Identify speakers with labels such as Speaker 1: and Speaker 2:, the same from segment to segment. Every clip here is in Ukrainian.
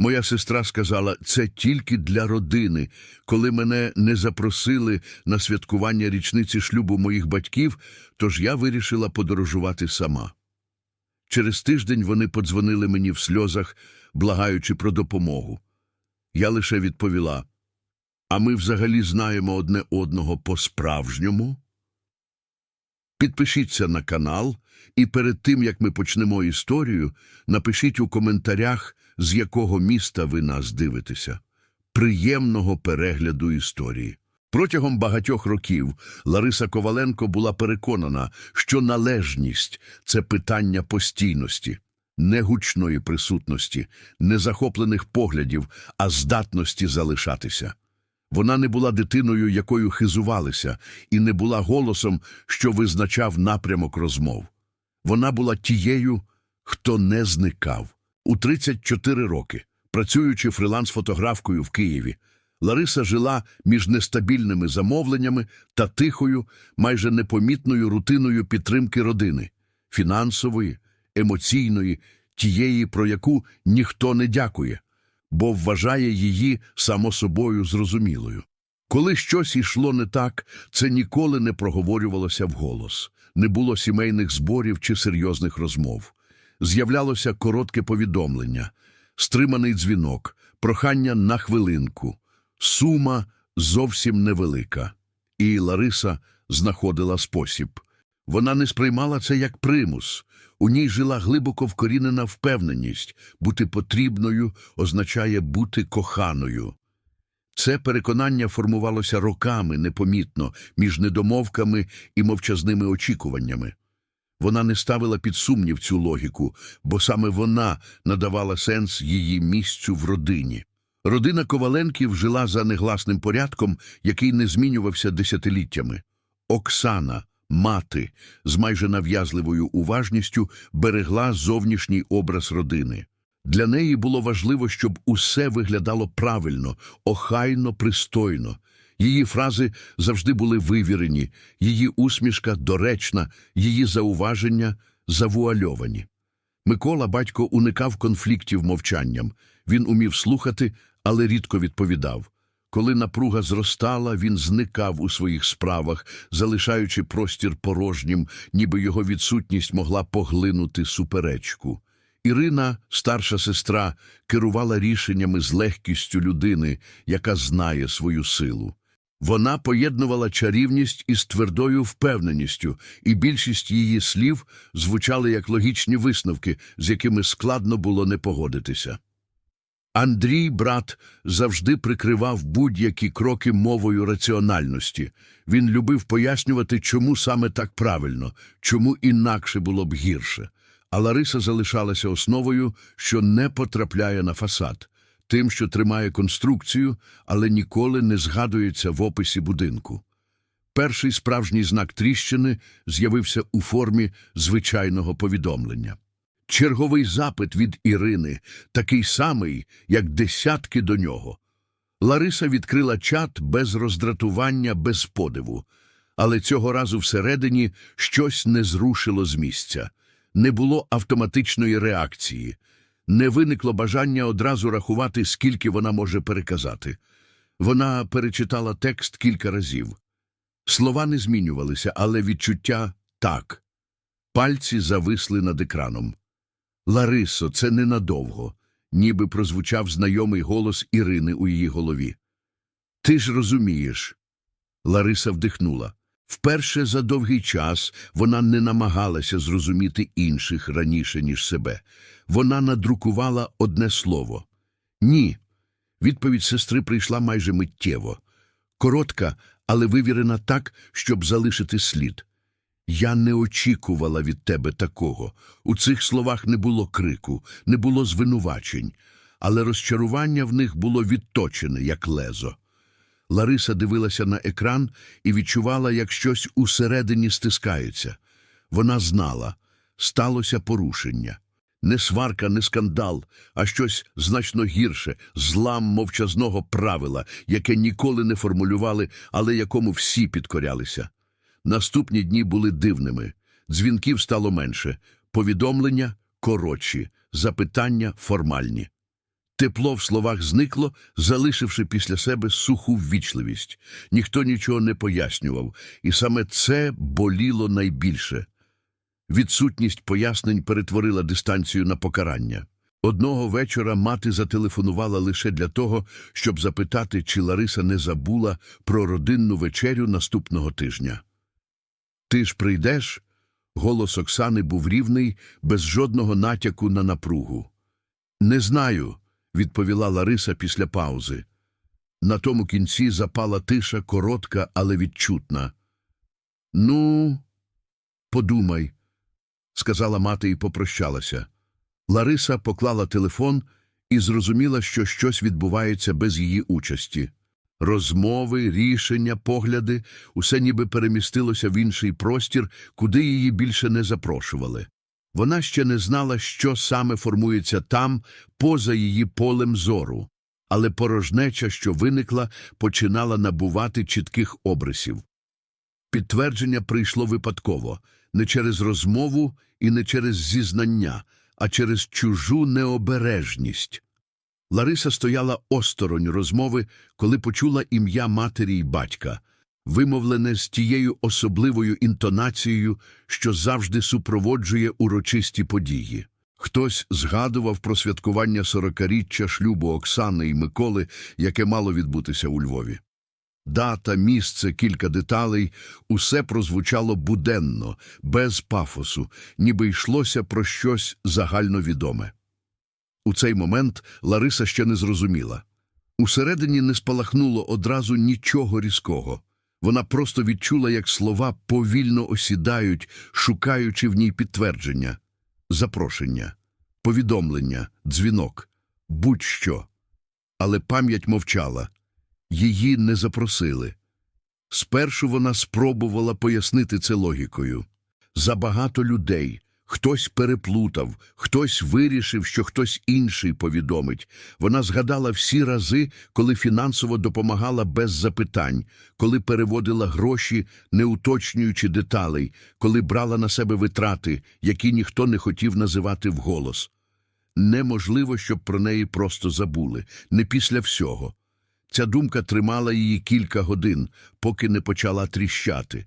Speaker 1: Моя сестра сказала, це тільки для родини. Коли мене не запросили на святкування річниці шлюбу моїх батьків, тож я вирішила подорожувати сама. Через тиждень вони подзвонили мені в сльозах, благаючи про допомогу. Я лише відповіла, а ми взагалі знаємо одне одного по-справжньому. Підпишіться на канал, і перед тим, як ми почнемо історію, напишіть у коментарях, з якого міста ви нас дивитеся. Приємного перегляду історії. Протягом багатьох років Лариса Коваленко була переконана, що належність це питання постійності, не гучної присутності, не захоплених поглядів, а здатності залишатися. Вона не була дитиною, якою хизувалися, і не була голосом, що визначав напрямок розмов. Вона була тією, хто не зникав. У 34 роки, працюючи фриланс-фотографкою в Києві, Лариса жила між нестабільними замовленнями та тихою, майже непомітною рутиною підтримки родини – фінансової, емоційної, тієї, про яку ніхто не дякує, бо вважає її само собою зрозумілою. Коли щось йшло не так, це ніколи не проговорювалося вголос, не було сімейних зборів чи серйозних розмов. З'являлося коротке повідомлення, стриманий дзвінок, прохання на хвилинку, сума зовсім невелика. І Лариса знаходила спосіб. Вона не сприймала це як примус. У ній жила глибоко вкорінена впевненість. Бути потрібною означає бути коханою. Це переконання формувалося роками непомітно між недомовками і мовчазними очікуваннями. Вона не ставила під сумнів цю логіку, бо саме вона надавала сенс її місцю в родині. Родина Коваленків жила за негласним порядком, який не змінювався десятиліттями. Оксана, мати, з майже нав'язливою уважністю берегла зовнішній образ родини. Для неї було важливо, щоб усе виглядало правильно, охайно, пристойно. Її фрази завжди були вивірені, її усмішка доречна, її зауваження завуальовані. Микола батько уникав конфліктів мовчанням. Він умів слухати, але рідко відповідав. Коли напруга зростала, він зникав у своїх справах, залишаючи простір порожнім, ніби його відсутність могла поглинути суперечку. Ірина, старша сестра, керувала рішеннями з легкістю людини, яка знає свою силу. Вона поєднувала чарівність із твердою впевненістю, і більшість її слів звучали як логічні висновки, з якими складно було не погодитися. Андрій, брат, завжди прикривав будь-які кроки мовою раціональності. Він любив пояснювати, чому саме так правильно, чому інакше було б гірше. А Лариса залишалася основою, що не потрапляє на фасад, тим, що тримає конструкцію, але ніколи не згадується в описі будинку. Перший справжній знак тріщини з'явився у формі звичайного повідомлення. Черговий запит від Ірини, такий самий, як десятки до нього. Лариса відкрила чат без роздратування, без подиву. Але цього разу всередині щось не зрушило з місця. Не було автоматичної реакції. Не виникло бажання одразу рахувати, скільки вона може переказати. Вона перечитала текст кілька разів. Слова не змінювалися, але відчуття так. Пальці зависли над екраном. Ларисо, це ненадовго, ніби прозвучав знайомий голос Ірини у її голові. Ти ж розумієш. Лариса вдихнула. Вперше за довгий час вона не намагалася зрозуміти інших раніше, ніж себе. Вона надрукувала одне слово Ні. Відповідь сестри прийшла майже миттєво. Коротка, але вивірена так, щоб залишити слід. Я не очікувала від тебе такого. У цих словах не було крику, не було звинувачень, але розчарування в них було відточене, як лезо. Лариса дивилася на екран і відчувала, як щось усередині стискається. Вона знала, сталося порушення. Не сварка, не скандал, а щось значно гірше, злам мовчазного правила, яке ніколи не формулювали, але якому всі підкорялися. Наступні дні були дивними. Дзвінків стало менше, повідомлення коротші, запитання формальні. Тепло в словах зникло, залишивши після себе суху ввічливість. Ніхто нічого не пояснював, і саме це боліло найбільше. Відсутність пояснень перетворила дистанцію на покарання. Одного вечора мати зателефонувала лише для того, щоб запитати, чи Лариса не забула про родинну вечерю наступного тижня. Ти ж прийдеш? Голос Оксани був рівний, без жодного натяку на напругу. Не знаю, відповіла Лариса після паузи. На тому кінці запала тиша, коротка, але відчутна. Ну, подумай, сказала мати і попрощалася. Лариса поклала телефон і зрозуміла, що щось відбувається без її участі. Розмови, рішення, погляди усе ніби перемістилося в інший простір, куди її більше не запрошували. Вона ще не знала, що саме формується там, поза її полем зору, але порожнеча, що виникла, починала набувати чітких обрисів. Підтвердження прийшло випадково, не через розмову і не через зізнання, а через чужу необережність. Лариса стояла осторонь розмови, коли почула ім'я матері й батька, вимовлене з тією особливою інтонацією, що завжди супроводжує урочисті події. Хтось згадував про святкування сорокаріччя шлюбу Оксани і Миколи, яке мало відбутися у Львові. Дата, місце, кілька деталей – усе прозвучало буденно, без пафосу, ніби йшлося про щось загальновідоме. У цей момент Лариса ще не зрозуміла. Усередині не спалахнуло одразу нічого різкого. Вона просто відчула, як слова повільно осідають, шукаючи в ній підтвердження, запрошення, повідомлення, дзвінок, будь-що. Але пам'ять мовчала. Її не запросили. Спершу вона спробувала пояснити це логікою. Забагато людей. Хтось переплутав, хтось вирішив, що хтось інший повідомить. Вона згадала всі рази, коли фінансово допомагала без запитань, коли переводила гроші, не уточнюючи деталей, коли брала на себе витрати, які ніхто не хотів називати вголос. Неможливо, щоб про неї просто забули, не після всього. Ця думка тримала її кілька годин, поки не почала тріщати.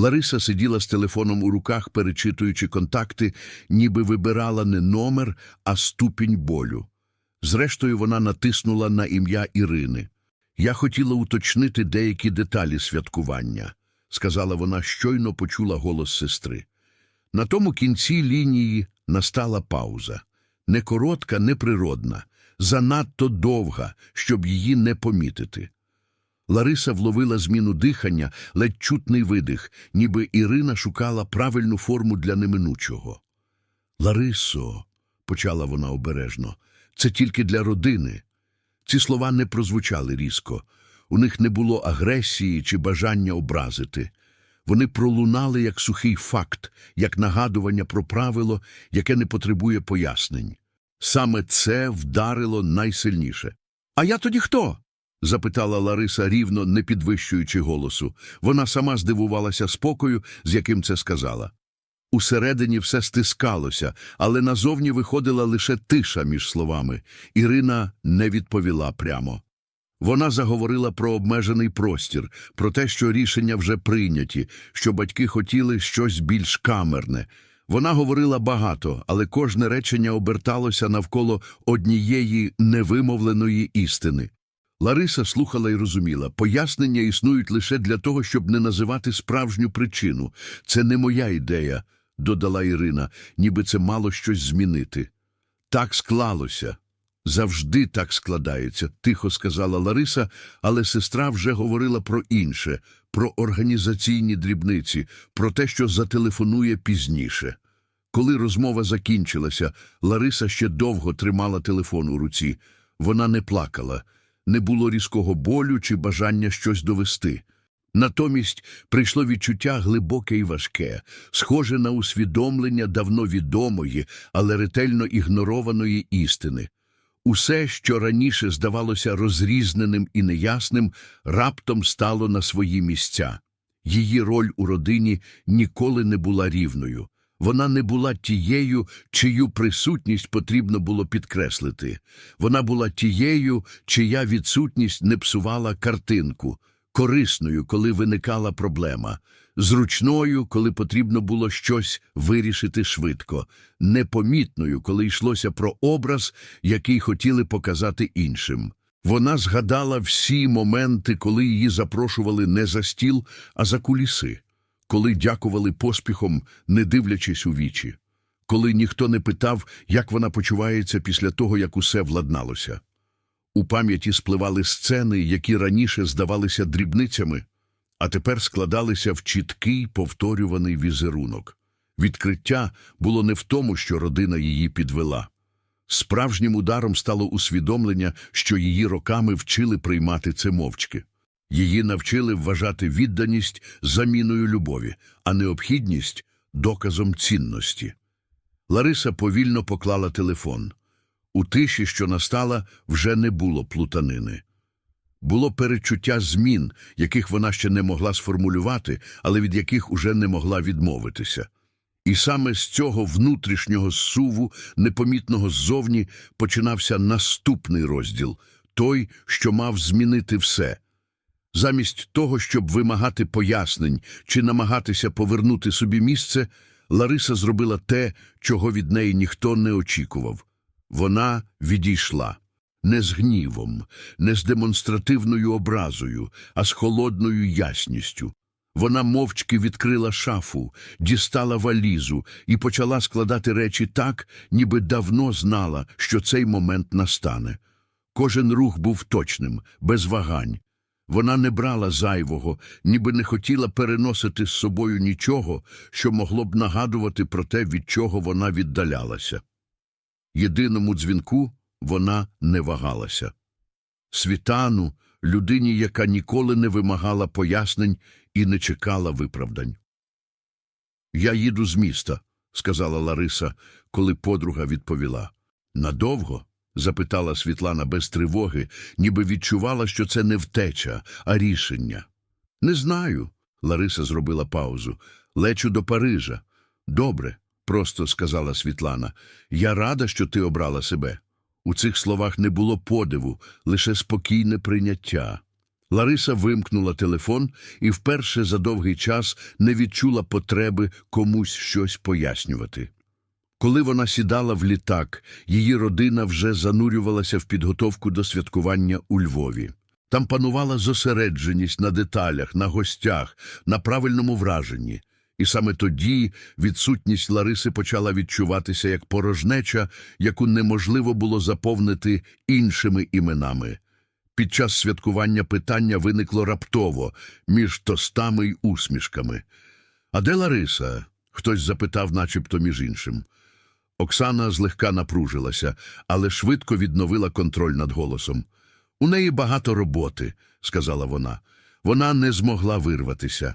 Speaker 1: Лариса сиділа з телефоном у руках, перечитуючи контакти, ніби вибирала не номер, а ступінь болю. Зрештою, вона натиснула на ім'я Ірини. Я хотіла уточнити деякі деталі святкування, сказала вона, щойно почула голос сестри. На тому кінці лінії настала пауза. Не коротка, не природна, занадто довга, щоб її не помітити. Лариса вловила зміну дихання, ледь чутний видих, ніби Ірина шукала правильну форму для неминучого. Ларисо, почала вона обережно, це тільки для родини. Ці слова не прозвучали різко. У них не було агресії чи бажання образити. Вони пролунали як сухий факт, як нагадування про правило, яке не потребує пояснень. Саме це вдарило найсильніше. А я тоді хто? Запитала Лариса рівно, не підвищуючи голосу. Вона сама здивувалася спокою, з яким це сказала. Усередині все стискалося, але назовні виходила лише тиша між словами. Ірина не відповіла прямо. Вона заговорила про обмежений простір, про те, що рішення вже прийняті, що батьки хотіли щось більш камерне. Вона говорила багато, але кожне речення оберталося навколо однієї невимовленої істини. Лариса слухала і розуміла, пояснення існують лише для того, щоб не називати справжню причину. Це не моя ідея, додала Ірина, ніби це мало щось змінити. Так склалося. Завжди так складається, тихо сказала Лариса, але сестра вже говорила про інше, про організаційні дрібниці, про те, що зателефонує пізніше. Коли розмова закінчилася, Лариса ще довго тримала телефон у руці. Вона не плакала, не було різкого болю чи бажання щось довести. Натомість прийшло відчуття глибоке і важке, схоже на усвідомлення давно відомої, але ретельно ігнорованої істини. Усе, що раніше здавалося розрізненим і неясним, раптом стало на свої місця. Її роль у родині ніколи не була рівною. Вона не була тією, чию присутність потрібно було підкреслити. Вона була тією, чия відсутність не псувала картинку, корисною, коли виникала проблема, зручною, коли потрібно було щось вирішити швидко, непомітною, коли йшлося про образ, який хотіли показати іншим. Вона згадала всі моменти, коли її запрошували не за стіл, а за куліси, коли дякували поспіхом, не дивлячись у вічі, коли ніхто не питав, як вона почувається після того, як усе владналося. У пам'яті спливали сцени, які раніше здавалися дрібницями, а тепер складалися в чіткий повторюваний візерунок. Відкриття було не в тому, що родина її підвела. Справжнім ударом стало усвідомлення, що її роками вчили приймати це мовчки. Її навчили вважати відданість заміною любові, а необхідність доказом цінності. Лариса повільно поклала телефон. У тиші, що настала, вже не було плутанини. Було перечуття змін, яких вона ще не могла сформулювати, але від яких уже не могла відмовитися. І саме з цього внутрішнього зсуву, непомітного ззовні, починався наступний розділ той, що мав змінити все. Замість того, щоб вимагати пояснень чи намагатися повернути собі місце, Лариса зробила те, чого від неї ніхто не очікував. Вона відійшла. Не з гнівом, не з демонстративною образою, а з холодною ясністю. Вона мовчки відкрила шафу, дістала валізу і почала складати речі так, ніби давно знала, що цей момент настане. Кожен рух був точним, без вагань. Вона не брала зайвого, ніби не хотіла переносити з собою нічого, що могло б нагадувати про те, від чого вона віддалялася. Єдиному дзвінку вона не вагалася. Світану, людині, яка ніколи не вимагала пояснень і не чекала виправдань. Я їду з міста, сказала Лариса, коли подруга відповіла. Надовго? Запитала Світлана без тривоги, ніби відчувала, що це не втеча, а рішення. Не знаю, Лариса зробила паузу. Лечу до Парижа. Добре, просто сказала Світлана. Я рада, що ти обрала себе. У цих словах не було подиву, лише спокійне прийняття. Лариса вимкнула телефон і вперше за довгий час не відчула потреби комусь щось пояснювати. Коли вона сідала в літак, її родина вже занурювалася в підготовку до святкування у Львові. Там панувала зосередженість на деталях, на гостях, на правильному враженні. І саме тоді відсутність Лариси почала відчуватися як порожнеча, яку неможливо було заповнити іншими іменами. Під час святкування питання виникло раптово між тостами й усмішками. А де Лариса? хтось запитав, начебто між іншим. Оксана злегка напружилася, але швидко відновила контроль над голосом. У неї багато роботи, сказала вона. Вона не змогла вирватися.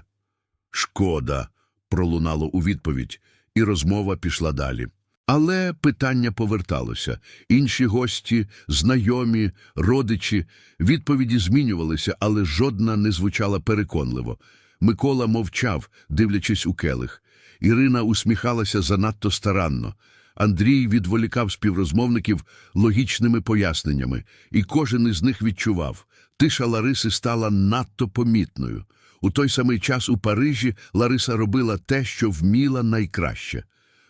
Speaker 1: Шкода, пролунало у відповідь, і розмова пішла далі. Але питання поверталося. Інші гості, знайомі, родичі, відповіді змінювалися, але жодна не звучала переконливо. Микола мовчав, дивлячись у келих. Ірина усміхалася занадто старанно. Андрій відволікав співрозмовників логічними поясненнями, і кожен із них відчував. Тиша Лариси стала надто помітною. У той самий час у Парижі Лариса робила те, що вміла найкраще.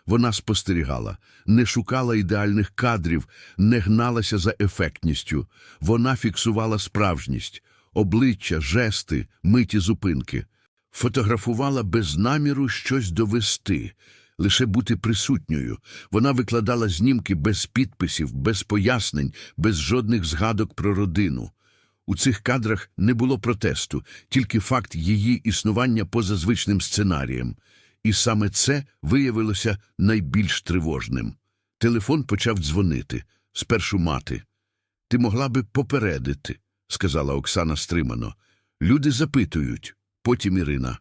Speaker 1: Вона спостерігала, не шукала ідеальних кадрів, не гналася за ефектністю. Вона фіксувала справжність, обличчя, жести, миті зупинки. Фотографувала без наміру щось довести, лише бути присутньою. Вона викладала знімки без підписів, без пояснень, без жодних згадок про родину. У цих кадрах не було протесту, тільки факт її існування поза звичним сценарієм. І саме це виявилося найбільш тривожним. Телефон почав дзвонити. Спершу мати. Ти могла би попередити, сказала Оксана стримано. Люди запитують. Потім Ірина.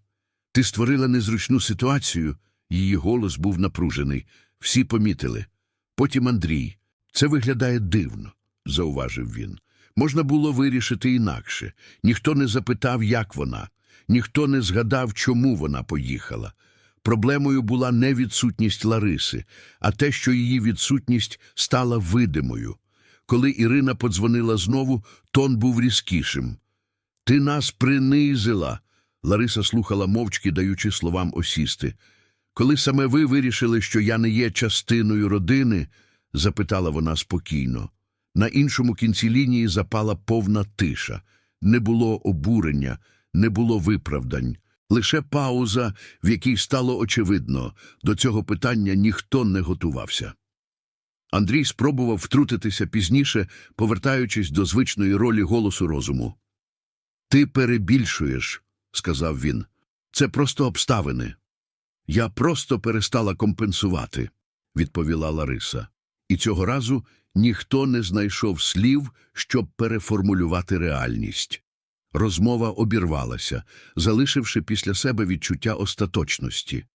Speaker 1: Ти створила незручну ситуацію. Її голос був напружений. Всі помітили. Потім Андрій. Це виглядає дивно, зауважив він. Можна було вирішити інакше. Ніхто не запитав, як вона, ніхто не згадав, чому вона поїхала. Проблемою була не відсутність Лариси, а те, що її відсутність стала видимою. Коли Ірина подзвонила знову, тон був різкішим. Ти нас принизила. Лариса слухала мовчки, даючи словам осісти. Коли саме ви вирішили, що я не є частиною родини, запитала вона спокійно. На іншому кінці лінії запала повна тиша. Не було обурення, не було виправдань. Лише пауза, в якій стало очевидно, до цього питання ніхто не готувався. Андрій спробував втрутитися пізніше, повертаючись до звичної ролі голосу розуму. Ти перебільшуєш, сказав він. Це просто обставини. Я просто перестала компенсувати, відповіла Лариса. І цього разу ніхто не знайшов слів, щоб переформулювати реальність. Розмова обірвалася, залишивши після себе відчуття остаточності.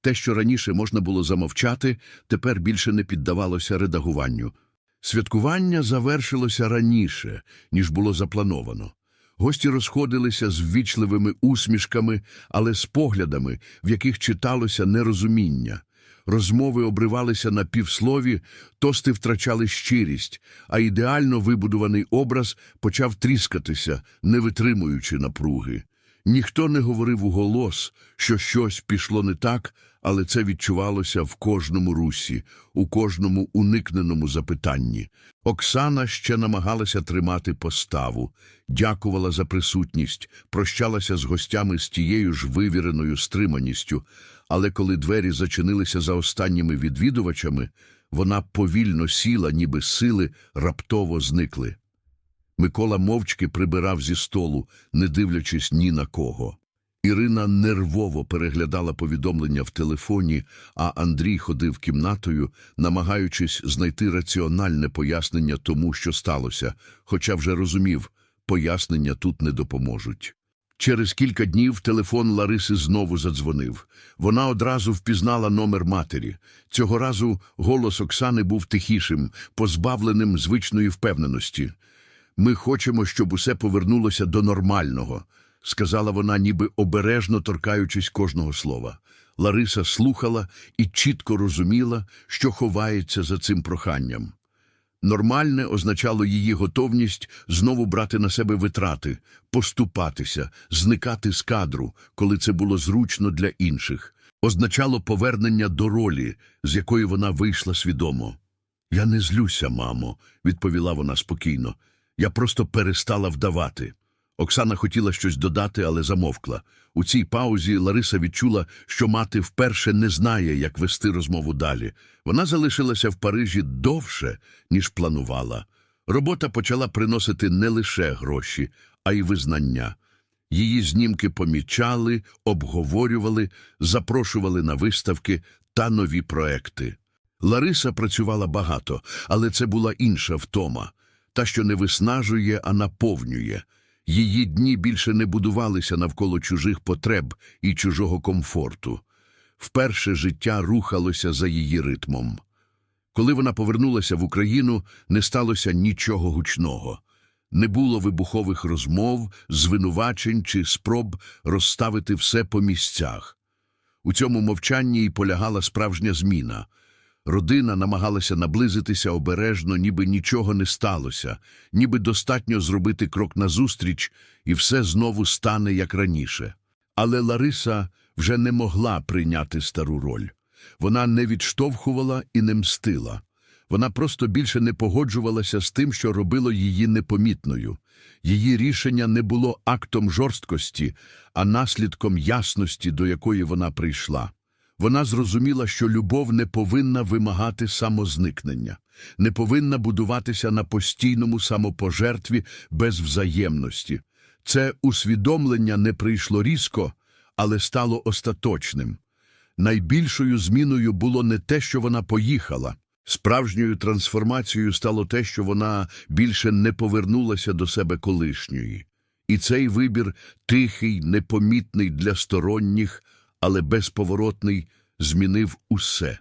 Speaker 1: Те, що раніше можна було замовчати, тепер більше не піддавалося редагуванню. Святкування завершилося раніше, ніж було заплановано. Гості розходилися з ввічливими усмішками, але з поглядами, в яких читалося нерозуміння. Розмови обривалися на півслові, тости втрачали щирість, а ідеально вибудований образ почав тріскатися, не витримуючи напруги. Ніхто не говорив у голос, що щось пішло не так, але це відчувалося в кожному русі, у кожному уникненому запитанні. Оксана ще намагалася тримати поставу, дякувала за присутність, прощалася з гостями з тією ж вивіреною стриманістю, але коли двері зачинилися за останніми відвідувачами, вона повільно сіла, ніби сили раптово зникли. Микола мовчки прибирав зі столу, не дивлячись ні на кого. Ірина нервово переглядала повідомлення в телефоні, а Андрій ходив кімнатою, намагаючись знайти раціональне пояснення тому, що сталося, хоча вже розумів, пояснення тут не допоможуть. Через кілька днів телефон Лариси знову задзвонив. Вона одразу впізнала номер матері. Цього разу голос Оксани був тихішим, позбавленим звичної впевненості. Ми хочемо, щоб усе повернулося до нормального, сказала вона, ніби обережно торкаючись кожного слова. Лариса слухала і чітко розуміла, що ховається за цим проханням. Нормальне означало її готовність знову брати на себе витрати, поступатися, зникати з кадру, коли це було зручно для інших. Означало повернення до ролі, з якої вона вийшла свідомо. Я не злюся, мамо, відповіла вона спокійно. Я просто перестала вдавати. Оксана хотіла щось додати, але замовкла. У цій паузі Лариса відчула, що мати вперше не знає, як вести розмову далі. Вона залишилася в Парижі довше, ніж планувала. Робота почала приносити не лише гроші, а й визнання. Її знімки помічали, обговорювали, запрошували на виставки та нові проекти. Лариса працювала багато, але це була інша втома, та, що не виснажує, а наповнює. Її дні більше не будувалися навколо чужих потреб і чужого комфорту. Вперше життя рухалося за її ритмом. Коли вона повернулася в Україну, не сталося нічого гучного. Не було вибухових розмов, звинувачень чи спроб розставити все по місцях. У цьому мовчанні й полягала справжня зміна. Родина намагалася наблизитися обережно, ніби нічого не сталося, ніби достатньо зробити крок назустріч, і все знову стане як раніше. Але Лариса вже не могла прийняти стару роль. Вона не відштовхувала і не мстила. Вона просто більше не погоджувалася з тим, що робило її непомітною. Її рішення не було актом жорсткості, а наслідком ясності, до якої вона прийшла. Вона зрозуміла, що любов не повинна вимагати самозникнення, не повинна будуватися на постійному самопожертві без взаємності. Це усвідомлення не прийшло різко, але стало остаточним. Найбільшою зміною було не те, що вона поїхала. Справжньою трансформацією стало те, що вона більше не повернулася до себе колишньої. І цей вибір, тихий, непомітний для сторонніх, але безповоротний, змінив усе.